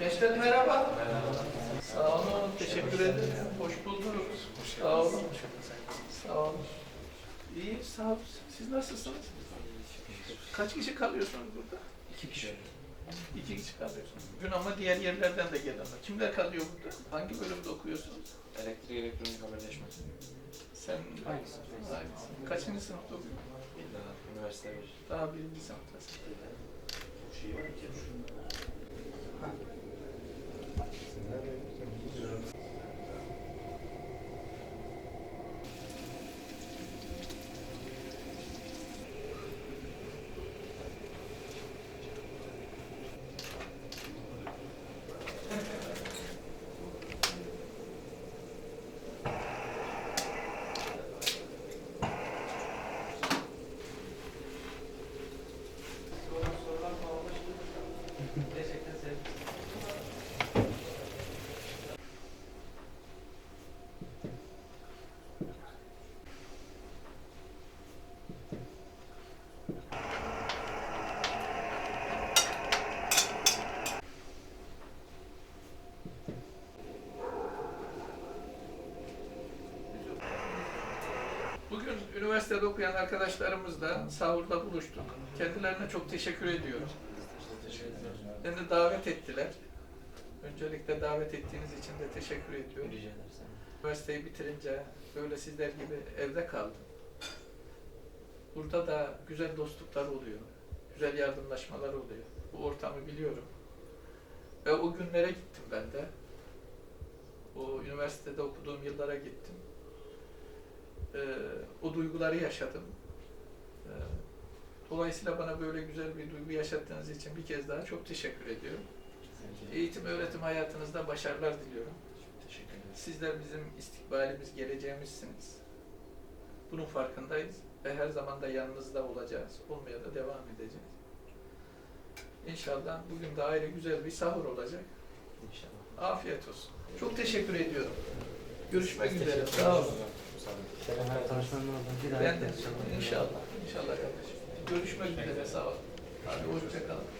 Gençler merhaba. Sağ olun, teşekkür ederim. Hoş bulduk. Sağ olun. Sağ olun. İyi, sağ olun. Siz nasılsınız? Kaç kişi kalıyorsunuz burada? İki kişi. İki kişi kalıyorsunuz. Bugün ama diğer yerlerden de gelenler. Kimler kalıyor burada? Hangi bölümde okuyorsunuz? Elektrik elektronik haberleşme. Sen Hangisi? Kaçıncı sınıfta okuyorsun? Üniversite bir. Daha birinci sınıftasın. Bugün üniversitede okuyan arkadaşlarımızla sahurda buluştuk. Kendilerine çok teşekkür ediyorum. Beni davet ettiler. Öncelikle davet ettiğiniz için de teşekkür ediyorum. Rica. Üniversiteyi bitirince böyle sizler gibi evde kaldım. Burada da güzel dostluklar oluyor. Güzel yardımlaşmalar oluyor. Bu ortamı biliyorum. Ve o günlere gittim ben de. O üniversitede okuduğum yıllara gittim. Ee, o duyguları yaşadım. Ee, dolayısıyla bana böyle güzel bir duygu yaşattığınız için bir kez daha çok teşekkür ediyorum. Eğitim öğretim hayatınızda başarılar diliyorum. Teşekkür ederim. Sizler bizim istikbalimiz, geleceğimizsiniz. Bunun farkındayız ve her zaman da yanınızda olacağız. Olmaya da devam edeceğiz. İnşallah bugün de ayrı güzel bir sahur olacak. İnşallah. Afiyet olsun. Çok teşekkür ediyorum. Görüşmek üzere. Sağ olun. Tanışmanın. Bir daha Ben de inşallah. İnşallah kardeşim. Görüşmek üzere. Sağ olun. Hadi hoşça kalın.